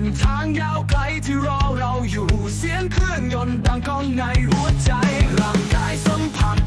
ส้นทางยาวไกลที่รอเราอยู่ เสียงเครื่องยนต์ดังก้องในหัวใจร่างกายสัมผัส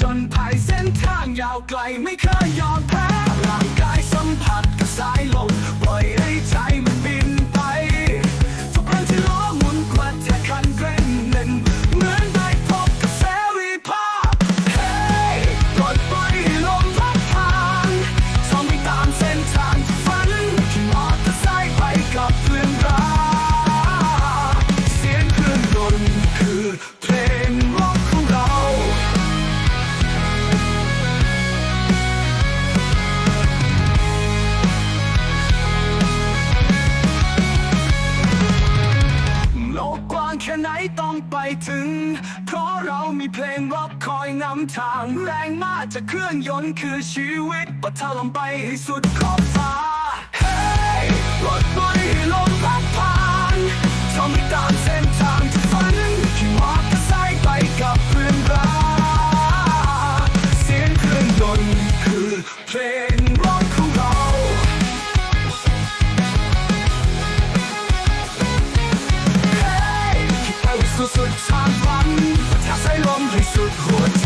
จนภัยเส้นทางยาวไกลไม่เคยยอมแพ้ ต้องไปถึง เพราะเรามีเพลงร็อกคอยนำทาง แรงมากจะเครื่องยนต์คือชีวิตปะทะลงไปให้สุดขอบฟ้า court.